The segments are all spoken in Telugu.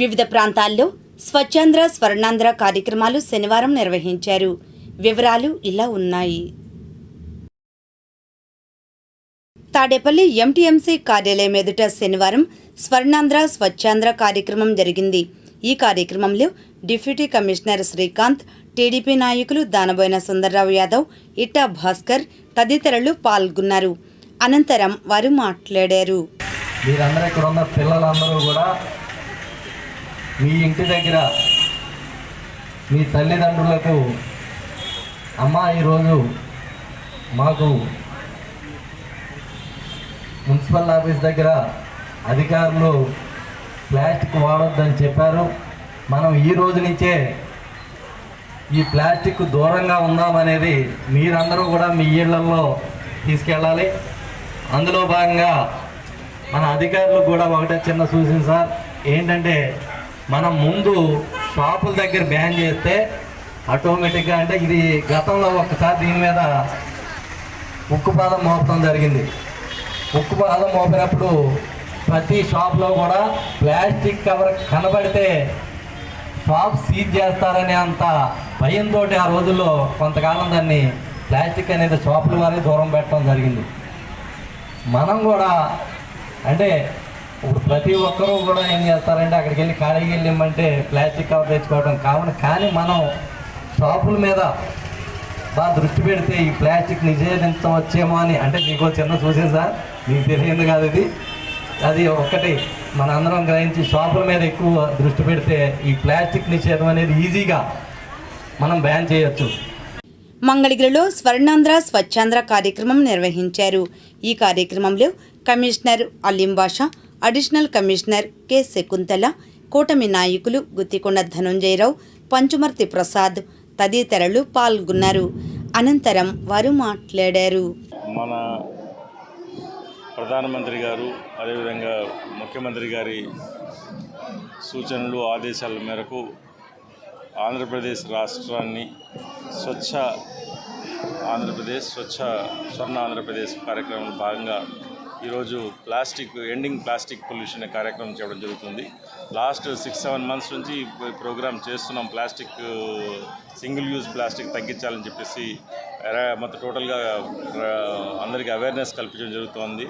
వివిధ ప్రాంతాల్లో స్వచ్ఛాంధ్ర స్వర్ణాంధ్ర కార్యక్రమాలు శనివారం నిర్వహించారు. వివరాలు ఇలా ఉన్నాయి. తాడేపల్లి ఎంటీఎంసీ కార్యాలయం ఎదుట శనివారం స్వర్ణాంధ్ర స్వచ్ఛాంధ్ర కార్యక్రమం జరిగింది. ఈ కార్యక్రమంలో డిప్యూటీ కమిషనర్ శ్రీకాంత్ టీడీపీ నాయకులు దానబోయిన సుందర్రావు యాదవ్ ఇట్టా భాస్కర్ తదితరులు పాల్గొన్నారు. అనంతరం వారు మాట్లాడారు. మీరందరూ ఇక్కడ ఉన్న పిల్లలందరూ కూడా మీ ఇంటి దగ్గర మీ తల్లిదండ్రులకు అమ్మ ఈరోజు మాకు మున్సిపల్ ఆఫీస్ దగ్గర అధికారులు ప్లాస్టిక్ వాడొద్దని చెప్పారు. మనం ఈ రోజు నుంచే ఈ ప్లాస్టిక్ దూరంగా ఉందామనేది మీరందరూ కూడా మీ ఇళ్ళలో తీసుకెళ్ళాలి. అందులో భాగంగా మన అధికారులు కూడా ఒకటే చిన్న సూచన సార్. ఏంటంటే మనం ముందు షాపుల దగ్గర బ్యాన్ చేస్తే ఆటోమేటిక్గా అంటే ఇది గతంలో ఒకసారి దీని మీద ఉక్కుపాదం మోపడం జరిగింది. ఉక్కుపాదం మోపినప్పుడు ప్రతి షాప్లో కూడా ప్లాస్టిక్ కవర్ కనబడితే షాప్ సీజ్ చేస్తారనే అంత భయంతో ఆ రోజుల్లో కొంతకాలం దాన్ని ప్లాస్టిక్ అనేది షాపుల వారికి దూరం పెట్టడం జరిగింది. మనం కూడా అంటే ఇప్పుడు ప్రతి ఒక్కరూ కూడా ఏం చేస్తారంటే అక్కడికి వెళ్ళి ఖాళీకి వెళ్ళిమంటే ప్లాస్టిక్ కవర్ తెచ్చుకోవడం కావున కానీ మనం షాపుల మీద బాగా దృష్టి పెడితే ఈ ప్లాస్టిక్ నిషేధించవచ్చేమో అని అంటే మీకు చిన్న సూచన సార్ మీకు తెలియదు కాదు ఇది. అది ఒకటి మనందరం గ్రహించి షాపుల మీద ఎక్కువ దృష్టి పెడితే ఈ ప్లాస్టిక్ నిషేధం అనేది ఈజీగా మనం బ్యాన్ చేయొచ్చు. మంగళగిరిలో స్వర్ణాంధ్ర స్వచ్ఛాంధ్ర కార్యక్రమం నిర్వహించారు. ఈ కార్యక్రమంలో commissioner Aleem Basha additional commissioner K. Shakuntala కూటమి నాయకులు గుత్తికొండ ధనుంజయరావు పంచుమర్తి ప్రసాద్ తదితరులు పాల్గొన్నారు. అనంతరం వారు మాట్లాడారు. మన ప్రధానమంత్రి గారు అదేవిధంగా ముఖ్యమంత్రి గారి సూచనలు ఆదేశాల మేరకు ఆంధ్రప్రదేశ్ రాష్ట్రాన్ని స్వచ్ఛ ఆంధ్రప్రదేశ్ స్వచ్ఛ స్వర్ణ ఆంధ్రప్రదేశ్ కార్యక్రమంలో భాగంగా ఈరోజు ప్లాస్టిక్ ఎండింగ్ ప్లాస్టిక్ పొల్యూషన్ కార్యక్రమం చేయడం జరుగుతుంది. లాస్ట్ సిక్స్ సెవెన్ మంత్స్ నుంచి ప్రోగ్రామ్ చేస్తున్నాం. ప్లాస్టిక్ సింగిల్ యూజ్ ప్లాస్టిక్ తగ్గించాలని చెప్పేసి మొత్తం టోటల్గా అందరికీ అవేర్నెస్ కల్పించడం జరుగుతోంది.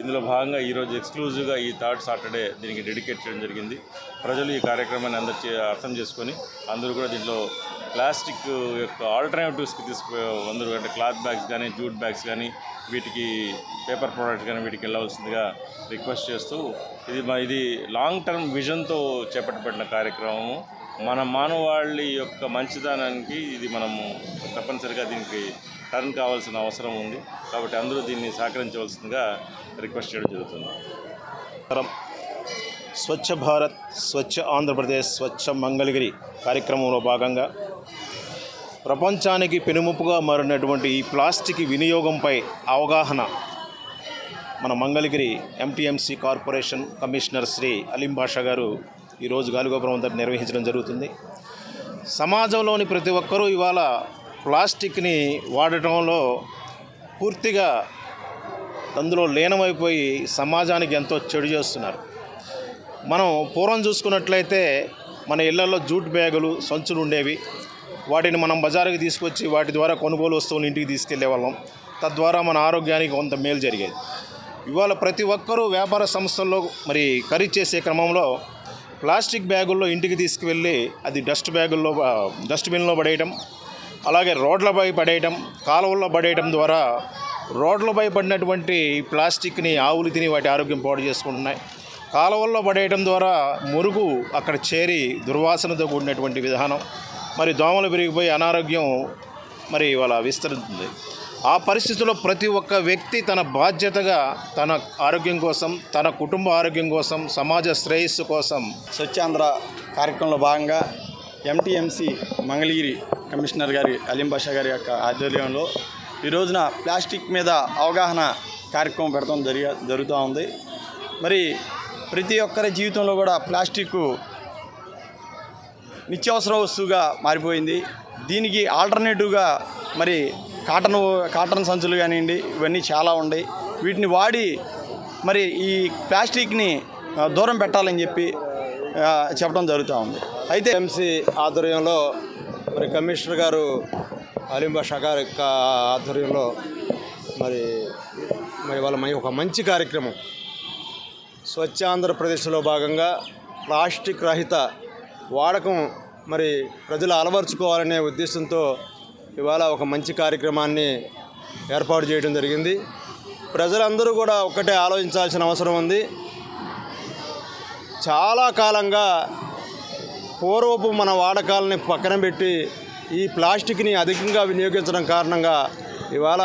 ఇందులో భాగంగా ఈరోజు ఎక్స్క్లూజివ్గా ఈ థర్డ్ సాటర్డే దీనికి డెడికేట్ చేయడం జరిగింది. ప్రజలు ఈ కార్యక్రమాన్ని అందరు అర్థం చేసుకొని అందరూ కూడా దీంట్లో ప్లాస్టిక్ యొక్క ఆల్టర్నేటివ్స్కి తీసుకు అందరూ అంటే క్లాత్ బ్యాగ్స్ కానీ జూట్ బ్యాగ్స్ కానీ వీటికి పేపర్ ప్రోడక్ట్స్ కానీ వీటికి వెళ్ళవలసిందిగా రిక్వెస్ట్ చేస్తూ ఇది మా ఇది లాంగ్ టర్మ్ విజన్తో చేపట్టబడిన కార్యక్రమము. మన మానవాళి యొక్క మంచిదానానికి ఇది మనము తప్పనిసరిగా దీనికి టర్న్ కావాల్సిన అవసరం ఉంది. కాబట్టి అందరూ దీన్ని సహకరించవలసిందిగా రిక్వెస్ట్ చేయడం జరుగుతుంది. స్వచ్ఛ భారత్ స్వచ్ఛ ఆంధ్రప్రదేశ్ స్వచ్ఛ మంగళగిరి కార్యక్రమంలో భాగంగా ప్రపంచానికి పెనుముప్పుగా మారినటువంటి ఈ ప్లాస్టిక్ వినియోగంపై అవగాహన మన Mangalagiri MTMC corporation commissioner Shri Aleem Basha garu ఈరోజు గాలిగోపురం వద్ద నిర్వహించడం జరుగుతుంది. సమాజంలోని ప్రతి ఒక్కరూ ఇవాళ ప్లాస్టిక్ని వాడటంలో పూర్తిగా అందులో లీనమైపోయి సమాజానికి ఎంతో చెడు చేస్తున్నారు. మనం పూర్వం చూసుకున్నట్లయితే మన ఇళ్ళలో జూట్ బ్యాగులు సంచులు ఉండేవి. వాటిని మనం బజారుకి తీసుకొచ్చి వాటి ద్వారా కొనుగోలు వస్తువులు ఇంటికి తీసుకెళ్ళే వాళ్ళం. తద్వారా మన ఆరోగ్యానికి కొంత మేలు జరిగేది. ఇవాళ ప్రతి ఒక్కరూ వ్యాపార సంస్థల్లో మరి ఖరీదు చేసే క్రమంలో ప్లాస్టిక్ బ్యాగుల్లో ఇంటికి తీసుకువెళ్ళి అది డస్ట్ బ్యాగుల్లో డస్ట్బిన్లో పడేయటం అలాగే రోడ్లపై పడేయటం కాలువల్లో పడేయటం ద్వారా రోడ్లపై పడినటువంటి ప్లాస్టిక్ని ఆవులు తిని వాటి ఆరోగ్యం పాడు చేసుకుంటున్నాయి. కాలువల్లో పడేయటం ద్వారా మురుగు అక్కడ చేరి దుర్వాసనతో కూడినటువంటి విధానం మరి దోమలు పెరిగిపోయి అనారోగ్యం మరి ఇవాళ విస్తరిస్తుంది ఆ పరిస్థితుల్లో ప్రతి ఒక్క వ్యక్తి తన బాధ్యతగా తన ఆరోగ్యం కోసం తన కుటుంబ ఆరోగ్యం కోసం సమాజ శ్రేయస్సు కోసం స్వచ్ఛాంధ్ర కార్యక్రమంలో భాగంగా ఎంటీఎంసీ మంగళగిరి కమిషనర్ గారి అలీం బాషా గారి యొక్క ఆధ్వర్యంలో ఈ రోజున ప్లాస్టిక్ మీద అవగాహన కార్యక్రమం పెడతాం జరిగ జరుగుతూ ఉంది. మరి ప్రతి ఒక్కరి జీవితంలో కూడా ప్లాస్టిక్ నిత్యావసర వస్తువుగా మారిపోయింది. దీనికి ఆల్టర్నేటివ్గా మరి కాటన్ కాటన్ సంచులు కానివ్వండి ఇవన్నీ చాలా ఉన్నాయి వీటిని వాడి మరి ఈ ప్లాస్టిక్ని దూరం పెట్టాలని చెప్పి చెప్పడం జరుగుతూ ఉంది. అయితే ఎంసీ ఆధ్వర్యంలో మరి కమిషనర్ గారు అలీం బాషా గారి యొక్క ఆధ్వర్యంలో మరి మరి వాళ్ళ ఒక మంచి కార్యక్రమం. స్వచ్ఛ ఆంధ్రప్రదేశ్లో భాగంగా ప్లాస్టిక్ రహిత వాడకం మరి ప్రజలు అలవర్చుకోవాలనే ఉద్దేశంతో ఇవాళ ఒక మంచి కార్యక్రమాన్ని ఏర్పాటు చేయడం జరిగింది. ప్రజలందరూ కూడా ఒక్కటే ఆలోచించాల్సిన అవసరం ఉంది. చాలా కాలంగా పూర్వపు మన వాడకాలని పక్కన పెట్టి ఈ ప్లాస్టిక్ని అధికంగా వినియోగించడం కారణంగా ఇవాళ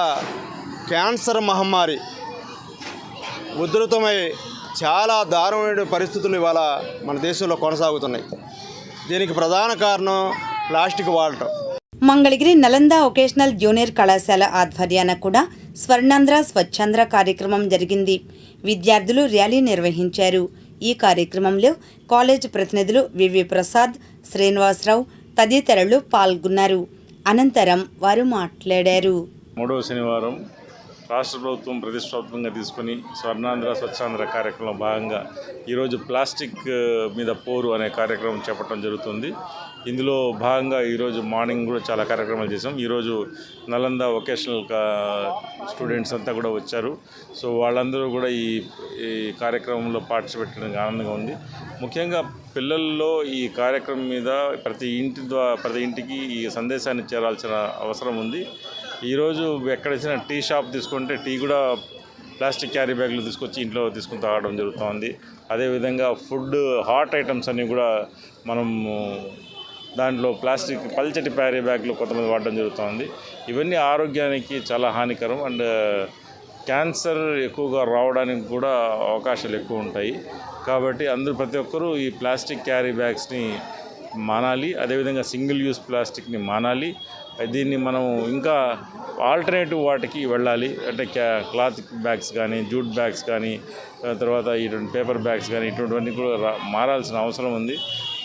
క్యాన్సర్ మహమ్మారి ఉధృతమై చాలా దారుణమైన పరిస్థితులు ఇవాళ మన దేశంలో కొనసాగుతున్నాయి. దీనికి ప్రధాన కారణం ప్లాస్టిక్ వాడటం. మంగళగిరి నలంద వొకేషనల్ జూనియర్ కళాశాల ఆధ్వర్యాన కూడా స్వర్ణాంధ్ర స్వచ్ఛాంధ్ర కార్యక్రమం జరిగింది. విద్యార్థులు ర్యాలీ నిర్వహించారు. ఈ కార్యక్రమంలో కాలేజ్ ప్రతినిధులు వివి ప్రసాద్ శ్రీనివాసరావు తదితరులు పాల్గొన్నారు. అనంతరం వారు మాట్లాడారు. మూడవ శనివారం రాష్ట్ర ప్రభుత్వం ప్రతిష్టాత్మకంగా తీసుకొని స్వర్ణాంధ్ర స్వచ్ఛాంధ్ర కార్యక్రమంలో భాగంగా ఈరోజు ప్లాస్టిక్ మీద పోరు అనే కార్యక్రమం చేపట్టడం జరుగుతుంది. ఇందులో భాగంగా ఈరోజు మార్నింగ్ కూడా చాలా కార్యక్రమాలు చేసాం ఈరోజు నలంద వొకేషనల్ కా- స్టూడెంట్స్ అంతా కూడా వచ్చారు. సో వాళ్ళందరూ కూడా ఈ ఈ కార్యక్రమంలో పార్టిసిపేట్ చేయడానికి ఆనందంగా ఉంది. ముఖ్యంగా పిల్లల్లో ఈ కార్యక్రమం మీద ప్రతి ఇంటి ద్వారా ప్రతి ఇంటికి ఈ సందేశాన్ని చేరాల్సిన అవసరం ఉంది. ఈరోజు ఎక్కడైనా టీ షాప్ తీసుకుంటే టీ కూడా ప్లాస్టిక్ క్యారీ బ్యాగ్లు తీసుకొచ్చి ఇంట్లో తీసుకుని తాగడం జరుగుతుంది. అదేవిధంగా ఫుడ్ హాట్ ఐటమ్స్ అన్నీ కూడా మనం దాంట్లో ప్లాస్టిక్ పల్చటి క్యారీ బ్యాగ్లు కొంతమంది వాడడం జరుగుతుంది. ఇవన్నీ ఆరోగ్యానికి చాలా హానికరం అండ్ క్యాన్సర్ ఎక్కువగా రావడానికి కూడా అవకాశాలు ఎక్కువ ఉంటాయి. కాబట్టి అందరూ ప్రతి ఒక్కరూ ఈ ప్లాస్టిక్ క్యారీ బ్యాగ్స్ని మానాలి. అదేవిధంగా సింగిల్ యూస్ ప్లాస్టిక్ని మానాలి. దీన్ని మనం ఇంకా ఆల్టర్నేటివ్ వాటికి వెళ్ళాలి. అంటే క్యా క్లాత్ బ్యాగ్స్ కానీ జూట్ బ్యాగ్స్ కానీ తర్వాత ఇటువంటి పేపర్ బ్యాగ్స్ కానీ ఇటువంటివన్నీ కూడా రా- మారాల్సిన అవసరం ఉంది.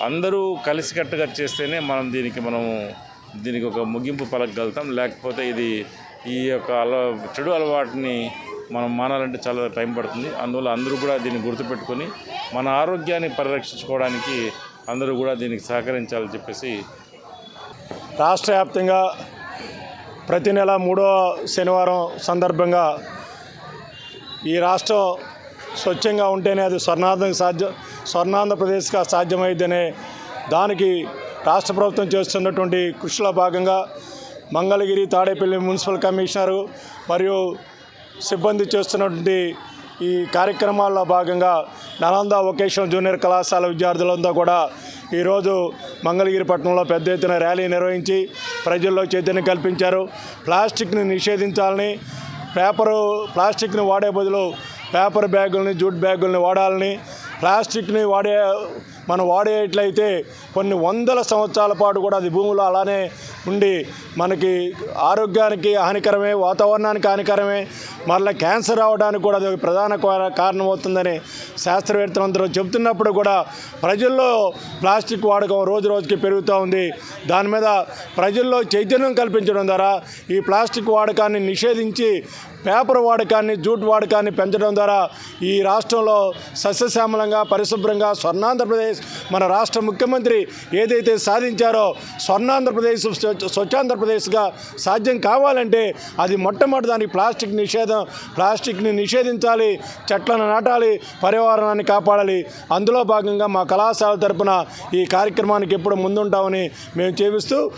అందరూ కలిసికట్టుగా చేస్తేనే మనం దీనికి మనము దీనికి ఒక ముగింపు పలకగలుగుతాం. లేకపోతే ఇది ఈ యొక్క అలవా చెడు అలవాటుని మనం మానాలంటే చాలా టైం పడుతుంది. అందువల్ల అందరూ కూడా దీన్ని గుర్తుపెట్టుకొని మన ఆరోగ్యాన్ని పరిరక్షించుకోవడానికి అందరూ కూడా దీనికి సహకరించాలని చెప్పేసి రాష్ట్ర వ్యాప్తంగా ప్రతి నెల మూడో శనివారం సందర్భంగా ఈ రాష్ట్రం స్వచ్ఛంగా ఉంటేనే అది స్వర్ణాంధ్రం సాధ్య స్వర్ణాంధ్రప్రదేశ్గా సాధ్యమైందనే దానికి రాష్ట్ర ప్రభుత్వం చేస్తున్నటువంటి కృషిలో భాగంగా మంగళగిరి తాడేపల్లి మున్సిపల్ కమిషనరు మరియు సిబ్బంది చేస్తున్నటువంటి ఈ కార్యక్రమాల్లో భాగంగా నలంద వొకేషనల్ జూనియర్ కళాశాల విద్యార్థులంతా కూడా ఈరోజు మంగళగిరి పట్టణంలో పెద్ద ఎత్తున ర్యాలీ నిర్వహించి ప్రజల్లో చైతన్యం కల్పించారు. ప్లాస్టిక్ని నిషేధించాలని పేపరు ప్లాస్టిక్ని వాడే బదులు పేపర్ బ్యాగులని జూట్ బ్యాగులని వాడాలని ప్లాస్టిక్ని వాడే మనం వాడేట్లయితే కొన్ని వందల సంవత్సరాల పాటు కూడా అది భూములు అలానే ఉండి మనకి ఆరోగ్యానికి హానికరమే వాతావరణానికి హానికరమే మరలా క్యాన్సర్ రావడానికి కూడా అది ఒక ప్రధాన అవుతుందని శాస్త్రవేత్తలు అందరూ చెబుతున్నప్పుడు కూడా ప్రజల్లో ప్లాస్టిక్ వాడకం రోజు రోజుకి పెరుగుతూ ఉంది. దాని మీద ప్రజల్లో చైతన్యం కల్పించడం ద్వారా ఈ ప్లాస్టిక్ వాడకాన్ని నిషేధించి పేపర్ వాడకాన్ని జూట్ వాడకాన్ని పెంచడం ద్వారా ఈ రాష్ట్రంలో సస్యశ్యామలంగా పరిశుభ్రంగా స్వర్ణాంధ్రప్రదేశ్ మన రాష్ట్ర ముఖ్యమంత్రి ఏదైతే సాధించారో స్వర్ణాంధ్రప్రదేశ్ స్వచ్ఛ- స్వచ్ఛాంధ్రప్రదేశ్గా సాధ్యం కావాలంటే అది మొట్టమొదటి దానికి ప్లాస్టిక్ నిషేధం ప్లాస్టిక్ని నిషేధించాలి చెట్లను నాటాలి పర్యావరణాన్ని కాపాడాలి. అందులో భాగంగా మా కళాశాల తరపున ఈ కార్యక్రమానికి ఎప్పుడు ముందుంటామని మేము చేపిస్తూ